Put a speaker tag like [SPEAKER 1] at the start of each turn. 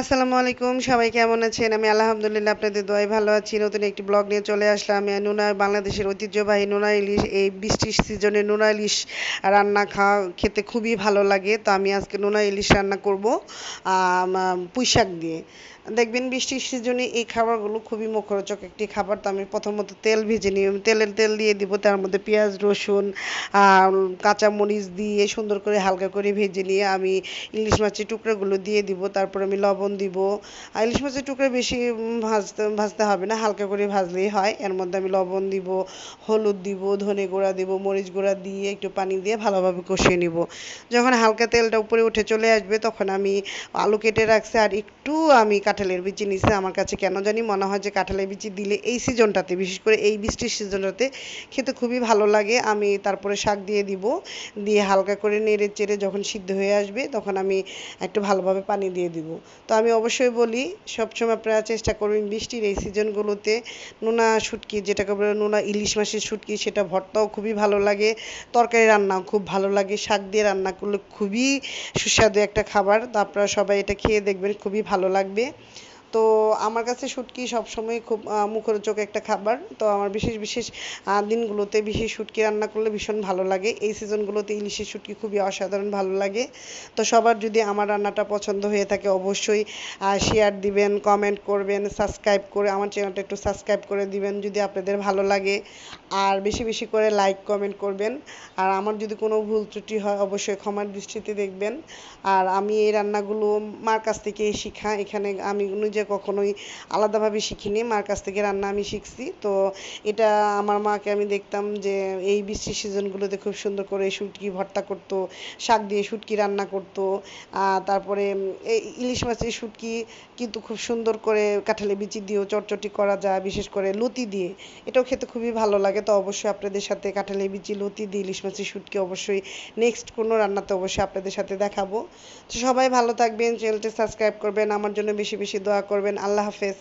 [SPEAKER 1] আসসালামু আলাইকুম, সবাই কেমন আছেন? আমি আলহামদুলিল্লাহ আপনাদের দোয়াই ভালো আছি। নতুন একটি ব্লগ নিয়ে চলে আসলাম। আমি নোনা, বাংলাদেশের ঐতিহ্যবাহী নোনা ইলিশ, এই বৃষ্টির সিজনে নোনা ইলিশ রান্না খাওয়া খেতে খুবই ভালো লাগে। তো আমি আজকে নোনা ইলিশ রান্না করব পুঁই শাক দিয়ে। দেখবেন বৃষ্টির সিজনে এই খাবারগুলো খুবই মুখরোচক একটি খাবার। তো আমি প্রথমত তেল ভেজে নিই তেলের তেল দিয়ে দিব, তার মধ্যে পেঁয়াজ, রসুন কাঁচামরিচ দিয়ে সুন্দর করে হালকা করে ভেজে নিয়ে আমি ইলিশ মাছের টুকরোগুলো দিয়ে দিব। তারপর আমি লবণ দিব। আর ইলিশ মাছের টুকরো বেশি ভাজতে ভাজতে হবে না, হালকা করে ভাজলেই হয়। এর মধ্যে আমি লবণ দিব, হলুদ দিব, ধনে গুঁড়া দিব, মরিচ গুঁড়া দিয়ে একটু পানি দিয়ে ভালোভাবে কষিয়ে নিব। যখন হালকা তেলটা উপরে উঠে চলে আসবে, তখন আমি আলু কেটে রাখছি। আর একটু আমি কাঁঠালের বিচি নিছে। আমার কাছে কেন জানি মনে হয় যে কাঁঠালের বিচি দিলে এই সিজনটাতে, বিশেষ করে এই বৃষ্টির সিজনটাতে খেতে খুবই ভালো লাগে। আমি তারপরে শাক দিয়ে দিব, দিয়ে হালকা করে নেড়ে চেড়ে যখন সিদ্ধ হয়ে আসবে, তখন আমি একটু ভালোভাবে পানি দিয়ে দিব। তো আমি অবশ্যই বলি, সবসময় আপনারা চেষ্টা করবেন বৃষ্টির এই সিজনগুলোতে নোনা শুটকি, যেটাকে বলে নোনা ইলিশ মাছের শুটকি, সেটা ভর্তাও খুবই ভালো লাগে। তরকারি রান্নাও খুব ভালো লাগে। শাক দিয়ে রান্না করলে খুবই সুস্বাদু একটা খাবার। তো আপনারা সবাই এটা খেয়ে দেখবেন, খুবই ভালো লাগবে। তো আমার কাছে শুটকি সবসময় খুব মুখরোচক একটা খাবার। তো আমার বিশেষ বিশেষ দিনগুলোতে বিশেষ শুটকি রান্না করলে ভীষণ ভালো লাগে। এই সিজনগুলোতে ইলিশের শুটকি খুবই অসাধারণ ভালো লাগে। তো সবার যদি আমার রান্নাটা পছন্দ হয়ে থাকে অবশ্যই শেয়ার দিবেন কমেন্ট করবেন সাবস্ক্রাইব করে আমার চ্যানেলটা একটু সাবস্ক্রাইব করে দিবেন যদি আপনাদের ভালো লাগে। আর বেশি বেশি করে লাইক কমেন্ট করবেন। আর আমার যদি কোনো ভুল ত্রুটি হয় অবশ্যই ক্ষমার দৃষ্টিতে দেখবেন। আর আমি এই রান্নাগুলো মার কাছ থেকে শিখা। এখানে আমি নিজে কখনোই আলাদাভাবে শিখিনি, মার কাছ থেকে রান্না আমি শিখছি। তো এটা আমার মাকে আমি দেখতাম যে এই বৃষ্টির সিজনগুলোতে খুব সুন্দর করে শুটকি ভর্তা করতো, শাক দিয়ে শুটকি রান্না করতো। তারপরে এই ইলিশ মাছের শুটকি কিন্তু খুব সুন্দর করে কাঁঠালে বিচি দিয়েও চটচটি করা যায়, বিশেষ করে লতি দিয়ে। এটাও খেতে খুবই ভালো লাগে। তো অবশ্যই আপনাদের সাথে কাঁঠালে বিচি, লতি দিয়ে ইলিশ মাছের শুটকি অবশ্যই নেক্সট কোনো রান্নাতে অবশ্যই আপনাদের সাথে দেখাবো। তো সবাই ভালো থাকবেন, চ্যানেলটি সাবস্ক্রাইব করবেন, আমার জন্য বেশি বেশি দোয়া করবেন। আল্লাহ হাফেজ।